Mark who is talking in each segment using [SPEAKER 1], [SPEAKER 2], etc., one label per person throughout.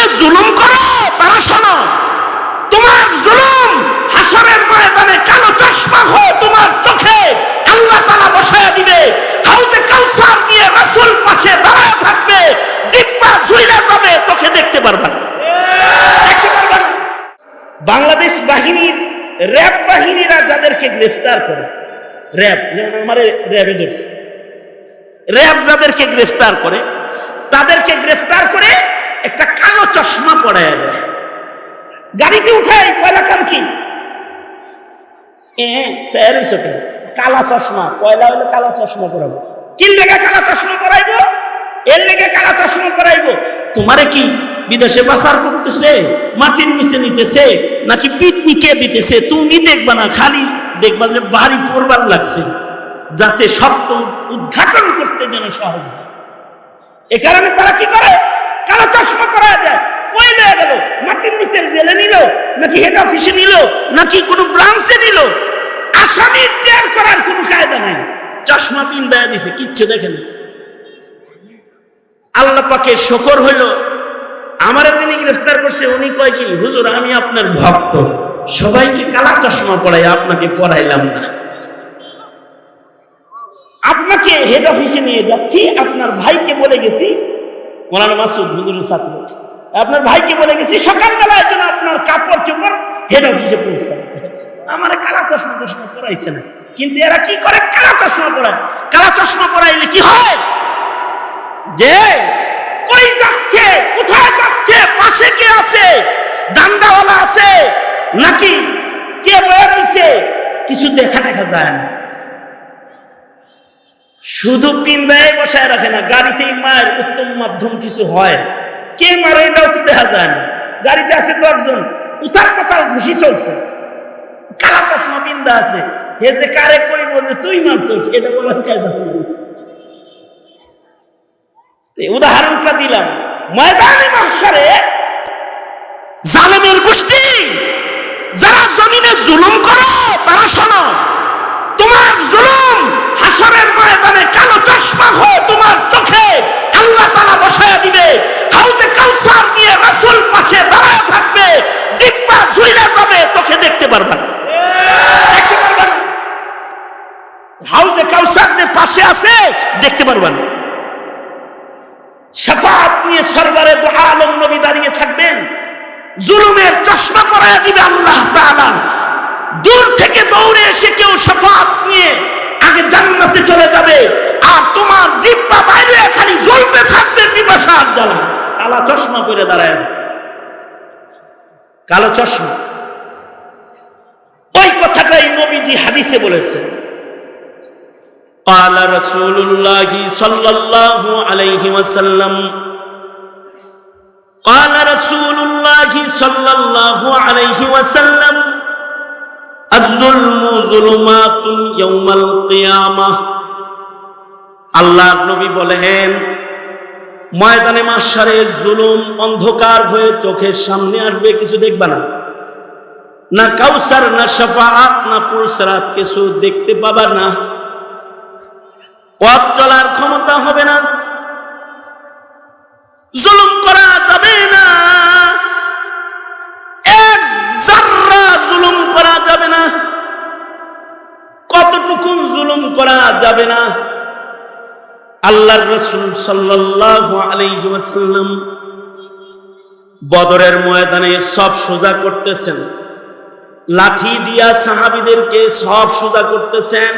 [SPEAKER 1] জমিনে জুলুম করো, তারা শোনো। তোমার জুলুম হাসরের ময়দানে কালো চশমা হো তোমার চোখে আল্লাহ তালা বসায় দিবে। হাউজে কাউসার নিয়ে রাসূল পাশে দাঁড়ায় থাকবে, জিব্বা ঝুইলে যাবে, চোখে দেখতে পারবে। বাংলাদেশ বাহিনীর র্যাব বাহিনীরা যাদেরকে গ্রেফতার করে, র্যাব, যেমন আমার র্যাবে ধরছে। র্যাব যাদেরকে গ্রেফতার করে, তাদেরকে গ্রেফতার করে একটা কালো চশমা পড়ায় দেয় গাড়িতে উঠাই কয়লা কাম কি? কালা চশমা, কয়লা হলে কালা চশমা পরাবো। কি লেগে কালা চশমা পরাইবো? এর লেগে কালা চশমা পরাইবো? তোমারে কি বিদেশে বাসার করতেছে, মাটির নিচে নিতেছে, নাকি পিকনিকে দিতেছে? তুমি দেখবা না, খালি দেখবা যে বাড়ি পড়বার লাগছে। যাতে সত্য উদ্ঘাটন করতে যেন সহজ হয়। এ কারণে তারা কি করে? কালো চশমা করা দেয়। কই লয়ে গেল? মাটির নিচের জেলে নিল? নাকি হেড অফিসে নিল? নাকি কোনো ব্রাঞ্চে নিল? আসামি টের করার কোনো কায়দা নাই। চশমা পিন দেয়া দিছে, কিচ্ছু দেখে না। আল্লাহ পাকে শকর হইল, আমার যিনি গ্রেফতার করছে, উনি কয় কি, হুজুর, আমি আপনার ভক্ত। সবাইকে কালা চশমা পড়াই আপনাকে পড়াইলাম না। আপনাকে হেড অফিসে নিয়ে যাচ্ছি, আপনার ভাইকে বলে গেছি মোলানা মাসুদ হুজুরের ছাত্র। আপনার ভাইকে বলে গেছি, সকালবেলায় যেন আপনার কাপড় চোপড় হেড অফিসে পৌঁছায়। আমার কালা চশমা চশমা পড়াইছে না। কিন্তু এরা কি করে? কালা চশমা পড়ায় কালা চশমা পড়াইলে কি হয়? যে কই যাচ্ছে? কোথায় যাচ্ছে? পাশে কে আছে? ডান্ডাওয়ালা আছে? নাকি কে বয়ে রয়েছে কিছু দেখা দেখা যায় না। শুধু পিন্দায় বসায় রাখে না, গাড়িতেই মায়ের উত্তম মাধ্যম কিছু হয়। কে মারে এটাও তো দেখা যায় না। গাড়িতে আছে দশজন উতাল পাতাল ঘুষি চলছে। কালা চশমা পিন্দা আছে। হে যে কারে কইব যে তুই মারছিস, এটা বলার কায়দা উদাহরণটা দিলাম। ময়দানে মাহশারে জালেমের গোষ্ঠী, যারা জমিনে জুলুম করো, তারা শোনো, তোমার জুলুম হাসরের কালো চশমা হয়ে তোমার চোখে আল্লাহ তালা বসায় দিবে? হাউজে কাউসার নিয়ে রাসূল পাশে দাঁড়ায় থাকবে, জিব্বা ঝুইলে যাবে, চোখে দেখতে পারবে হাউজে কাউসার যে পাশে আছে, দেখতে পারবে না। শাফাত নিয়ে সরবারে আলম নবী দাঁড়িয়ে থাকবেন। জুলুমের চশমা পরায় দিবে আল্লাহ দূর থেকে দৌড়ে এসে কেউ শাফাত নিয়ে আগে জান্নাতে চলে যাবে আর তোমার জিব্বা বাইরে খালি জ্বলতে থাকবে পিপাসার জ্বালা কালা চশমা করে দাঁড়ায় না। কালো চশমা ওই কথাটাই নবীজি হাদিসে বলেছেন قال رسول الله صلى الله عليه وسلم قال رسول الله صلى الله عليه وسلم আল্লাহ নবী বলেন, ময়দানে মাসারে জুলুম অন্ধকার হয়ে চোখের সামনে আসবে, কিছু দেখবা না। না কাউসার, না শাফাআত, না পুরসরাত কিছু দেখতে পাবা না। পথ চলার ক্ষমতা হবে না। যাবে না। আল্লাহর রসুল ওয়াসাল্লাম বদরের ময়দানে সব সোজা করতেছেন। লাঠি দিয়া সাহাবীদেরকে সব সোজা করতেছেন।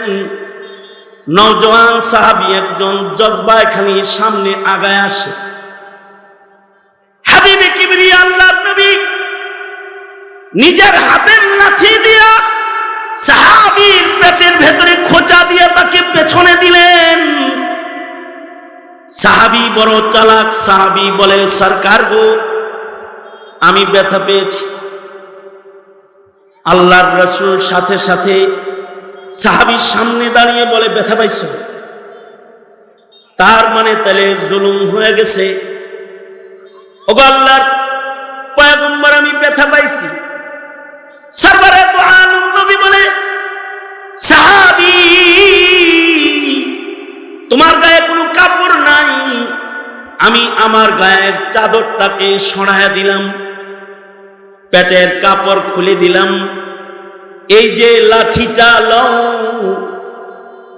[SPEAKER 1] নওজওয়ান সাহাবী একজন জজবায় খালি সামনে আগায় আসে। হাবিবে কিবরিয়া আল্লাহর নবী নিজের হাতের লাঠি দিয়া সাহাবীর পেটের ভেতরে খোঁচা দিয়ে তাকে পেছনে দিলেন। সাহাবী বড় চালাক, সাহাবী বলে, সরকার গো, আমি ব্যথা পেয়েছি। আল্লাহর রসুল সাথে সাথে সাহাবির সামনে দাঁড়িয়ে বলে, ব্যথা পাইছ? তার মানে তাহলে জুলুম হয়ে গেছে। ওগো আল্লাহর পয়গম্বর, আমি ব্যথা পাইছি। সরবরে নবী বলে, সাহাবি, তোমার গায়ে কোনো কাপড় নাই। আমি আমার গায়ের চাদরটাকে সরাইয়া দিলাম, পেটের কাপড় খুলে দিলাম। এই যে লাঠিটা লও,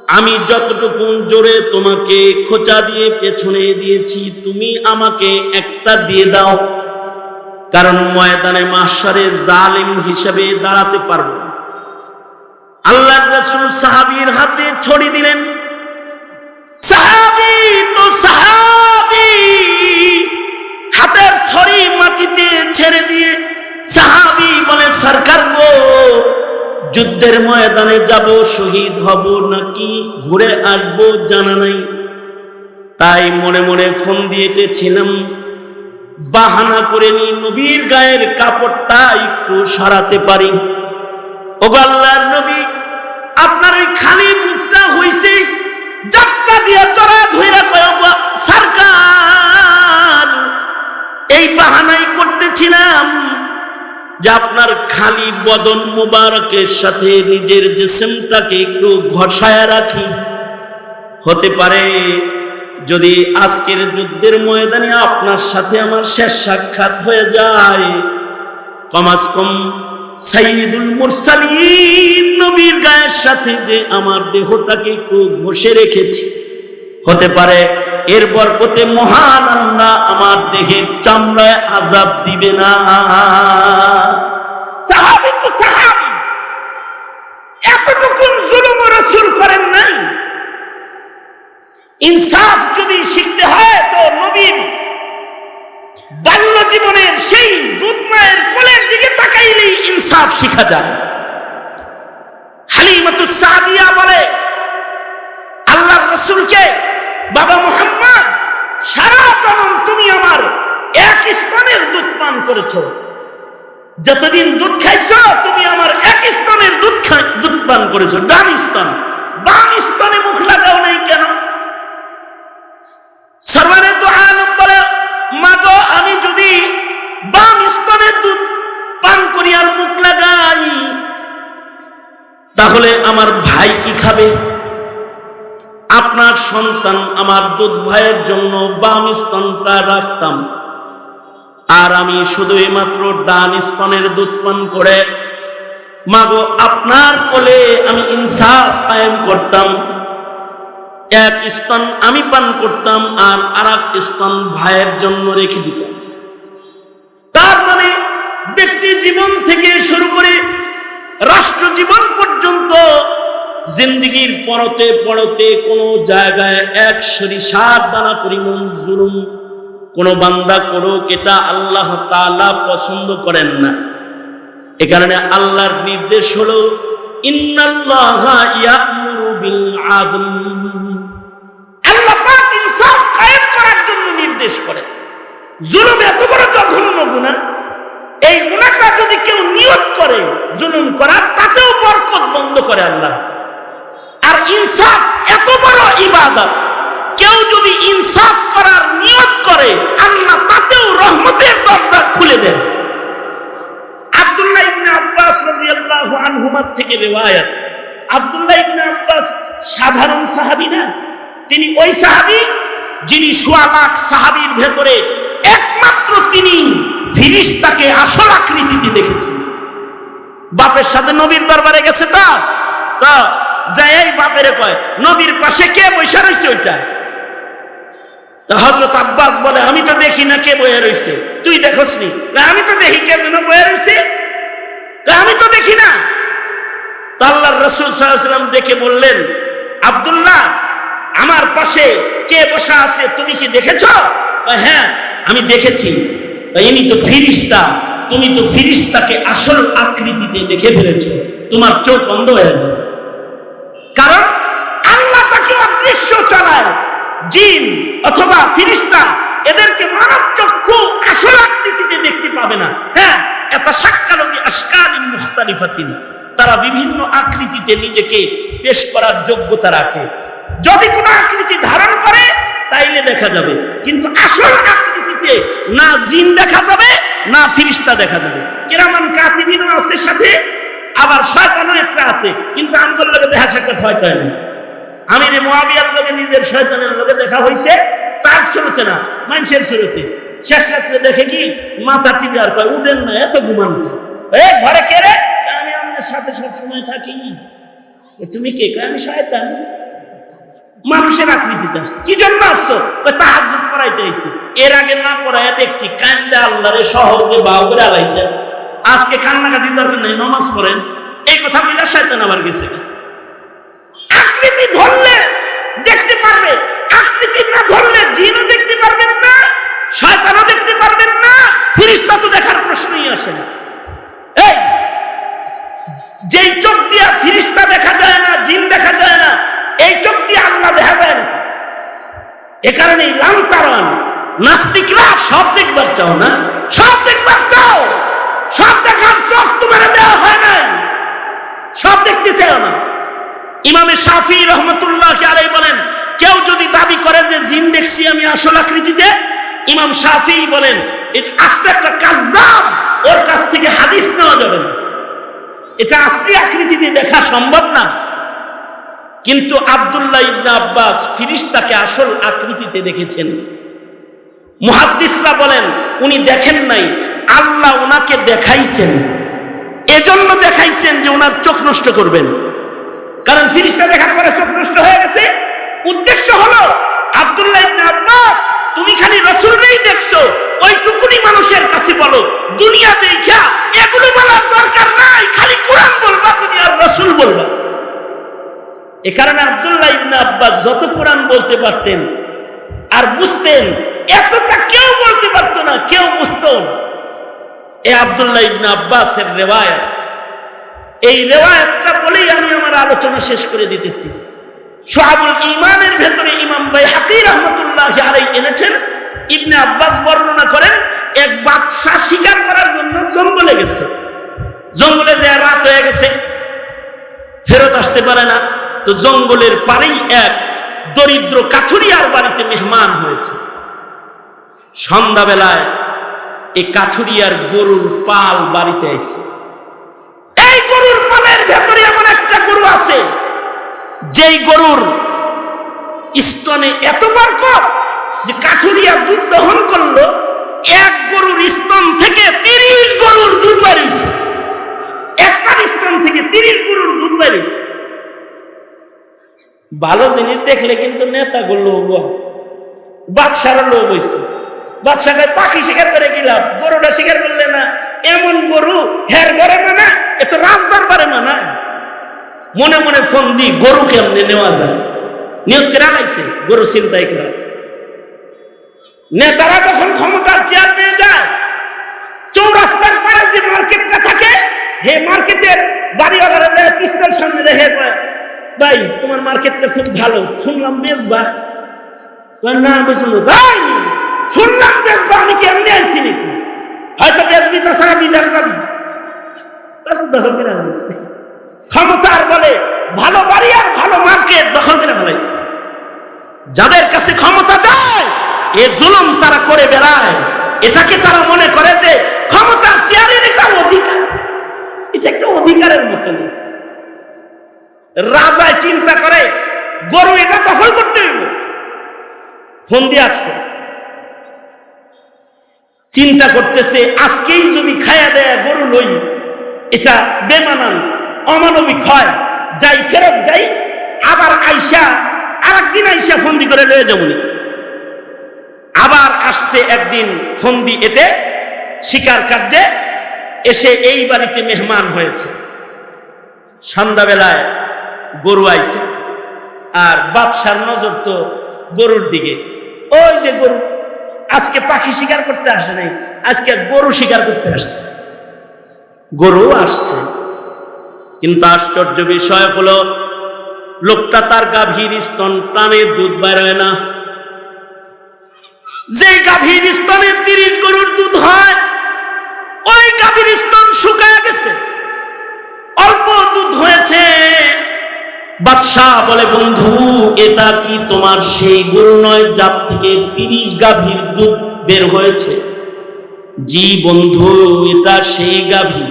[SPEAKER 1] আমি যতটুকু জোরে তোমাকে খোঁচা দিয়ে পেছনে দিয়েছি, তুমি আমাকে একটা দিয়ে দাও। কারণ ময়দানে মাসারে জালিম হিসেবে দাঁড়াতে পারব। আল্লাহর রাসূল সাহাবীর হাতে ছড়ি দিলেন। সাহাবী তো সাহাবী, হাতের ছড়ি মাটিতে ছেড়ে দিয়ে সাহাবী বলে, সরকার গো, যুদ্ধের ময়দানে যাব, শহীদ হব নাকি ঘুরে আসব জানা নাই। তাই মনে মনে ফোন দিয়েছিলাম বাহানা করে নি নবীর গায়ের কাপড়টা একটু সরাতে পারি। ওগো আল্লাহর নবী, আপনার ওই খালি বুকটা হইছে যাত্রা দিয়ে চড়া ধইরা কয় সরকার, এই বাহানাই করতেছিলাম যে আপনার খালি বদন মুবারকের সাথে নিজের জিসমটাকে একটু ঘষায় রাখি। হতে পারে যদি আজকের যুদ্ধের ময়দানে আপনার সাথে আমার শেষ সাক্ষাৎ হয়ে যায় কমাস কম সাইদুল মুরসালিন, নবীর গায়ের সাথে যে আমার দেহটাকে একটু ঘষে রেখেছি। হতে পারে এর বরকতে মহান আল্লাহ আমার দেহের চামড়ায় আজাব দিবে না। সাহাবি তো সাহাবি। এতটুকু জুলুম রসুল করেন নাই। ইনসাফ যদি শিখতে হয় তো নবীন বাল্য জীবনের সেই দুধ মায়ের কোলের দিকে তাকাইলেই ইনসাফ শিখা যায়। হালিমাতু সাদিয়া বলে, আল্লাহর রসুলকে, বাবা মোহাম্মদ, সারা জনম তুমি আমার এক স্তনের দুধ পান করেছ। যতদিন দুধ খাইছ, তুমি আমার এক স্তনের দুধ দুধ পান করেছ। ডান স্তন, বাম স্তনে মুখ লাগাও নাই কেন সর্বারে তো আলম বলে মাগো আমি যদি বাম স্তনের দুধ পান করি আর মুখ লাগাই তাহলে আমার ভাই কি খাবে? আপনার সন্তান আমার দুধ ভাইয়ের জন্য বাম স্তনটা রাখতাম। আর আমি শুধুই মাত্র ডান স্তনের দুধ পান করে, মাগো, আপনার কোলে আমি ইনসাফ কায়েম করতাম। এক স্তন আমি পান করতাম আর আর এক স্তন ভাইয়ের জন্য রেখে দিতাম। তার মানে ব্যক্তি জীবন থেকে শুরু করে রাষ্ট্র জীবন পর্যন্ত জিন্দিগির পরতে পরতে কোনো জায়গায় এক সরিষার দানা পরিমাণ জুলুম, কোন বান্দা করুক, এটা আল্লাহ তালা পছন্দ করেন না। এ কারণে আল্লাহর নির্দেশ হলো আল্লাহ করার জন্য নির্দেশ করেন। জুলুম এত বড় জঘন্য গুনাহ এই গুনাহটা যদি কেউ নিয়ত করে, জুলুম করার তাতেও বরকত বন্ধ করে আল্লাহ। আর ইনসাফ এত বড় ইবাদত। কেউ যদি ইনসাফ করার নিয়ত করে, আল্লাহ তাতেও রহমতের দরজা খুলে দেন। আব্দুল্লাহ ইবনে আব্বাস রাদিয়াল্লাহু আনহুমার থেকে রিওয়ায়াত। আব্দুল্লাহ ইবনে আব্বাস সাধারণ সাহাবী না? তিনি ওই সাহাবী যিনি সোয়া লাখ সাহাবীর ভেতরে একমাত্র তিনি ফিরিস্তাকে আসল আকৃতিতে দেখেছেন। বাপের সাথে নবীর দরবারে গেছে তা? তা যাই বাপেরে কয়, নবীর পাশে কে বৈশা রয়েছে ওইটা? হজরত আব্বাস বলে, আমি তো দেখি না কে বয়ে রয়েছে তুই দেখোস নি? আমি তো দেখি কে যেন বয়ে রয়েছে আমি তো দেখি না। তা আল্লাহর রসুল সাল্লাম ডেকে বললেন, আব্দুল্লাহ, আমার পাশে কে বসা আছে, তুমি কি দেখেছ? হ্যাঁ আমি দেখেছি। ইনি তো ফিরিস্তা। তুমি তো ফিরিস্তাকে আসল আকৃতিতে দেখে ফেলেছ। তোমার চোখ অন্ধ হয়ে যাবে। কারণ আল্লাহ তাকে অদৃশ্য চালায়। জিন অথবা ফিরিস্তা এদেরকে মানব চক্ষু আসল আকৃতিতে দেখতে পাবে না। হ্যাঁ এত সাক্কালবি আসকালিন মুখতালিফাতিন। তারা বিভিন্ন আকৃতিতে নিজেকে পেশ করার যোগ্যতা রাখে। যদি কোনো আকৃতি ধারণ করে, তাইলে দেখা যাবে। কিন্তু আসল আকৃতিতে না জিন দেখা যাবে না ফিরিস্তা দেখা যাবে। কিরামান কাতিবিনও আছে সাথে, আবার শয়তানও একটা আছে, কিন্তু আমগোর লগে দেখা সাক্ষাৎ হয় কয় না আমির মোয়াবিয়ার লোকে নিজের শয়তানের লোকে দেখা হইছে, তার শুরুতে না, মানুষের শুরুতে। শেষ রাত্রে দেখে কি, মাথা টিপে আর কয়, উঠেন না, এত ঘুমান এ, ঘরে কে রে? আমি আপনার সাথে সব সময় থাকি তুমি কে? আমি শয়তান। মানুষের আকৃতিতে আসছে। কি জন্য আসছো? তাহাজ পড়াইতে আইছি। এর আগে না পড়াইয়া দেখছি, কান্দে আল্লাহরে সহজে বাউ করে আলাইছেন। আজকে কান্নাকাটি দরকার নেই, নমাজ পড়েন। এই কথা বলে শয়তান আবার গেছে আকৃতি ধরলে দেখতে পারবে, আকৃতি না ধরলে জিনও দেখতে পারবেন না, শয়তানও দেখতে পারবেন না ফিরিস্তা তো দেখার প্রশ্নই আসে না। এই, যেই চোখ দিয়া ফিরিস্তা দেখা যায় না, জিন দেখা যায় না এই চোখ দিয়ে আল্লাহ দেখা যায় না এ কারণে লান্তারণ নাস্তিকরা সব দেখবার চাও না? সব দেখবার চাও? সব দেখার চোখ তোমার দেওয়া হয় নাই। সব দেখতে চাও না। ইমামে শাফি রহমতুল্লাহ আলাই বলেন, কেউ যদি দাবি করে যে জিন দেখছি আমি আসল আকৃতিতে, ইমাম শাফি বলেন, এটা আস্তে একটা কাজাব ওর কাছ থেকে হাদিস নেওয়া যাবে না। এটা আসলি আকৃতিতে দেখা সম্ভব না। কিন্তু আব্দুল্লাহ ইবনে আব্বাস ফিরিস্তাকে আসল আকৃতিতে দেখেছেন। মুহাদ্দিসরা বলেন, উনি দেখেন নাই, আল্লাহ ওনাকে দেখাইছেন। এজন্য দেখাইছেন যে ওনার চোখ নষ্ট করবেন। কারণ ফিরিস্তা দেখার পরে চোখ নষ্ট হয়ে গেছে। উদ্দেশ্য হলো, আব্দুল্লাহ ইবনে আব্বাস, তুমি খালি রসুলরেই দেখছ ওই ওইটুকুনি মানুষের কাছে বলো, দুনিয়া দেখা এগুলো বলার দরকার নাই, খালি কোরআন বলবা, দুনিয়ার রসুল বলবা। এ কারণে আব্দুল্লাহ ইবনে আব্বাস যত কোরআন বলতে পারতেন আর বুঝতেন, এতটা কেউ বলতে পারতো না, কেউ বুঝতো। এ আব্দুল্লাহ ইবনে আব্বাসের রেওয়ায়ত। এই রেওয়ায়তটা বলেই আমি আমার আলোচনা শেষ করে দিতেছি। সোহাবুল ইমানের ভেতরে ইমাম ভাই হাকি রহমতুল্লাহ আলাই এনেছেন, ইবনে আব্বাস বর্ণনা করেন, এক বাদশাহ শিকার করার জন্য জঙ্গলে গেছে। জঙ্গলে যে রাত হয়ে গেছে, ফেরত আসতে পারে না। তো জঙ্গলের পারেই এক দরিদ্র কাঠুরিয়ার বাড়িতে মেহমান হয়েছে। সন্ধ্যাবেলায় এই কাঠুরিয়ার গরুর পাল বাড়িতে আইছে। এই গরুর পালের ভেতরে এমন একটা গরু আছে, যেই গরুর স্তনে এত বরকত যে কাঠুরিয়া দুধ দহন করল, এক গরুর স্তন থেকে তিরিশ গরুর দুধ বাড়িয়েছে একটা স্তন থেকে তিরিশ গরুর দুধ বাড়িয়েছে ভালো জিনিস দেখলে কিন্তু নেতাগুলো লোভ। বাদশার লোভ হয়েছে বাদশাকে পাখি শিকার করে গেলাম গরুটা শিকার করলে না? এমন গরু হের ঘরে মানা? এ তো রাজদরবারে মানা। মনে মনে ফোন দি গরু কেমনে নেওয়া যায়? নিয়ত করে আনাইছে গরু চিন্তাই করা। নেতারা যখন ক্ষমতার চেয়ার পেয়ে যায় চৌরাস্তার পারে যে মার্কেটটা থাকে হে মার্কেটের বাড়িওয়ালারা যায় পিস্তল সামনে কয়, ভাই, তোমার মার্কেটটা খুব ভালো। শুনলাম বেচবা। না বেচুন ভাই, শুনলাম বেচবা, আমি কি এমনি আইছি নাকি? হয়তো বেচবি, তাছাড়া বিদার যাবি। ক্ষমতার বলে ভালো বাড়ি আর ভালো মার্কেট দখল করে ফেলাইছে। যাদের কাছে ক্ষমতা যায় এ জুলুম তারা করে বেড়ায়। এটাকে তারা মনে করে যে ক্ষমতার চেয়ারের এটা অধিকার। এটা একটা অধিকারের মতো। রাজায় চিন্তা করে, গরু এটা দখল করতে হইব। ফোন দিয়ে আসছে। চিন্তা করতেছে, আজকেই যদি খায়া দেয় গরু লই, এটা বেমানান, অমানবিক হয়, যাই ফেরত যাই, আবার আইসা আর একদিন আইসা ফন্দি করে লয়ে যাবনি। আবার আসছে একদিন ফন্দি এতে শিকার কার্যে, এসে এই বাড়িতে মেহমান হয়েছে। সন্ধ্যাবেলায় গরু আইছে। আর বাদশার নজর তো গরুর দিকে। ওই যে গরু, আজকে পাখি শিকার করতে আসে নাই, আজকে গরু শিকার করতে আসছে। গরু আসছে। কিন্তু আশ্চর্য বিষয় হলো, লোকটা তার গাভীর স্তন টানে দুধ বেরোয় না। যে গাভীর স্তনে তিরিশ গরুর দুধ হয়, ওই গাভীর স্তন শুকায় গেছে। অল্প দুধ হয়েছে বাদশাহ বলে, বন্ধু, এটা কি তোমার সেই গরু নয় যার থেকে তিরিশ গাভীর দুধ বের হয়েছে? জি বন্ধু, এটা সেই গাভী।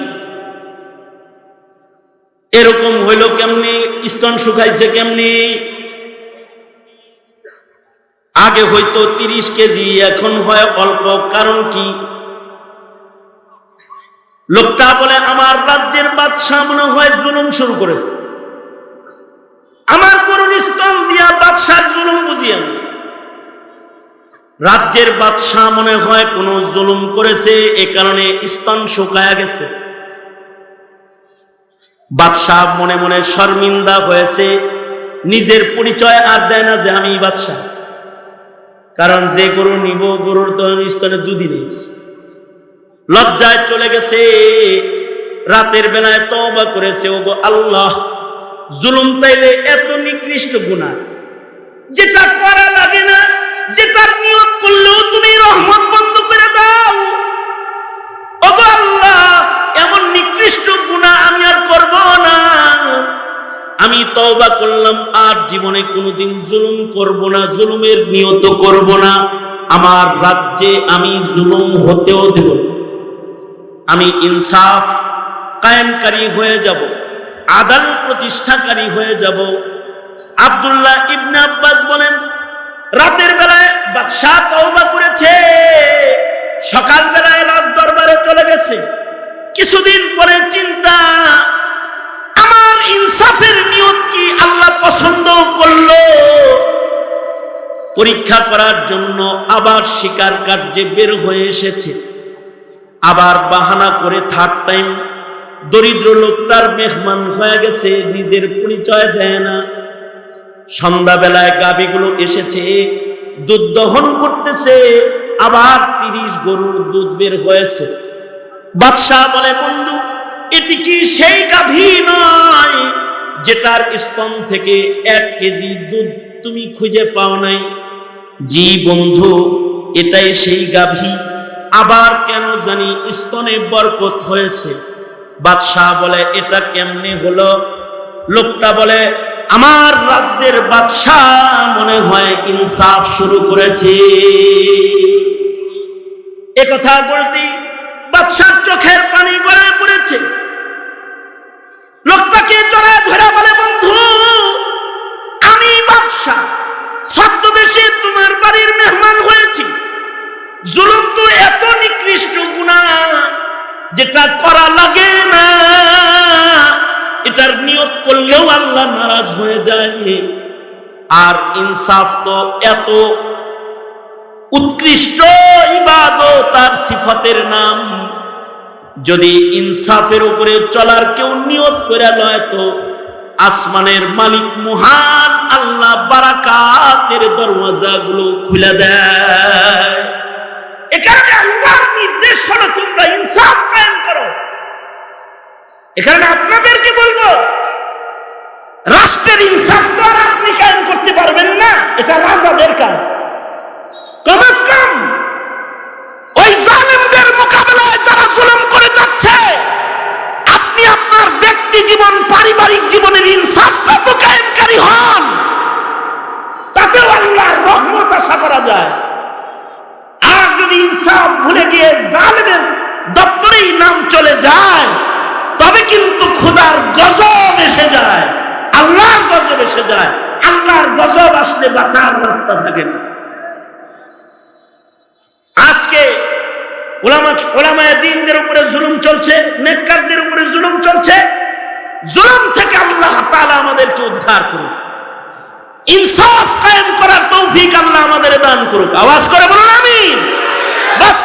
[SPEAKER 1] এরকম হইল কেমনি? স্তন শুকাইছে কেমনি? আগে হয়তো তিরিশ কেজি, এখন হয় অল্প, কারণ কি? লোকটা বলে, আমার রাজ্যের বাদশাহ মনে হয় জুলুম শুরু করেছে। আমার করুণ স্তন দিয়া বাদশার জুলুম বুঝিয়ে রাজ্যের বাদশাহ মনে হয় কোন জুলুম করেছে, এ কারণে স্তন শুকায়া গেছে। বাদশাহ মনে মনে শর্মিন্দা হয়েছে, নিজের পরিচয় আর দেয় না যে আমি বাদশাহ। কারণ যে গরু নিব, গরুর তো স্তনে দুদিনে লজ্জায় চলে গেছে, রাতের বেলায় তওবা করেছে ও গো আল্লাহ। জুলুম তাইলে এত নিকৃষ্ট গুণা যেটা করা লাগে না, যেটার নিয়ত করলেও তুমি রহমত বন্ধ করে দাও। আল্লাহ, এমন নিকৃষ্ট গুণা আমি আর করব না। আমি তওবা করলাম, আর জীবনে কোনোদিন জুলুম করব না, জুলুমের নিয়ত করব না। আমার রাজ্যে আমি জুলুম হতেও দেব আমি ইনসাফ কায়েমকারী হয়ে যাব। আদাল প্রতিষ্ঠাকারী হয়ে যাব। আব্দুল্লাহ ইবনে আব্বাস বলেন, রাতের বেলায় বাদশাহ তওবা করেছে সকাল বেলায় রাত দরবারে চলে গেছে। কিছুদিন পরে চিন্তা, আমার ইনসাফের নিয়ত কি আল্লাহ পছন্দ করল? পরীক্ষা করার জন্য আবার শিকার কার্যে বের হয়ে এসেছে। আবার বাহানা করে থার্ড টাইম দরিদ্র লোক তার মেহমান হয়ে গেছে, নিজের পরিচয় দেয় না। সন্ধ্যাবেলায় গাবিগুলো এসেছে, দুধ দহন করতেছে, আবার তিরিশ গরুর দুধ বের হয়েছে। বাদশাহ বলে, বন্ধু, এটি কি সেই গাভী নয় যেটার স্তন থেকে এক কেজি দুধ তুমি খুঁজে পাও নাই? জি বন্ধু, এটাই সেই গাভী। আবার কেন জানি স্তনে বরকত হয়েছে। বাদশাহ বলে, এটা কেমনে হলো? লোকটা বলে, আমার রাজ্যের বাদশাহ মনে হয় ইনসাফ শুরু করেছে। একথা বলতেই বাদশার চোখের পানি গড়ায় পড়েছে। লোকটাকে জড়ায় ধরে বলে, বন্ধু, আমি বাদশাহ, ছদ্মবেশে তোমার বাড়ির মেহমান হয়েছি। জুলুম তো এত নিকৃষ্ট গুণা যেটা করা লাগে না, এটার নিয়ত করলেও আল্লাহ নারাজ হয়ে যায়। আর ইনসাফ তো এত উৎকৃষ্ট ইবাদত তার সিফাতের নাম। যদি ইনসাফের উপরে চলার কেউ নিয়ত করে লয় তো আসমানের মালিক মহান আল্লাহ বারাকাতের দরওয়াজাগুলো খুলে দেয়। এ কারণে নির্দেশ হলো তোমরা ইনসাফ কায়েম করো। এখানে আপনাদেরকে বলব? রাষ্ট্রের ইনসাফ তো আর আপনি কায়েম করতে পারবেন না, এটা রাজাদের কাজ। কমাস কম। ওই জালিমদের মোকাবেলায় যারা জুলুম করে যাচ্ছে, আপনি আপনার ব্যক্তি জীবন, পারিবারিক জীবনের ইনসাফটা তো কায়েমকারী হন। তাতেও আল্লাহর রহমত আশা করা যায়। ভুলে গিয়ে জালেমের দপ্তরেই নাম চলে যায়, তবে কিন্তু খোদার গজব এসে যায়, আল্লাহর গজব এসে যায়। আল্লাহর গজব আসলে বাঁচার রাস্তা থাকে না। আজকে ওলামা, ওলামায় দিনদের উপরে জুলুম চলছে, নেককারদের উপরে জুলুম চলছে। জুলুম থেকে আল্লাহ তাআলা আমাদেরকে উদ্ধার করুন ইনসাফ কায়েম করার তৌফিক আল্লাহ আমাদের দান করুক। আওয়াজ করে বাস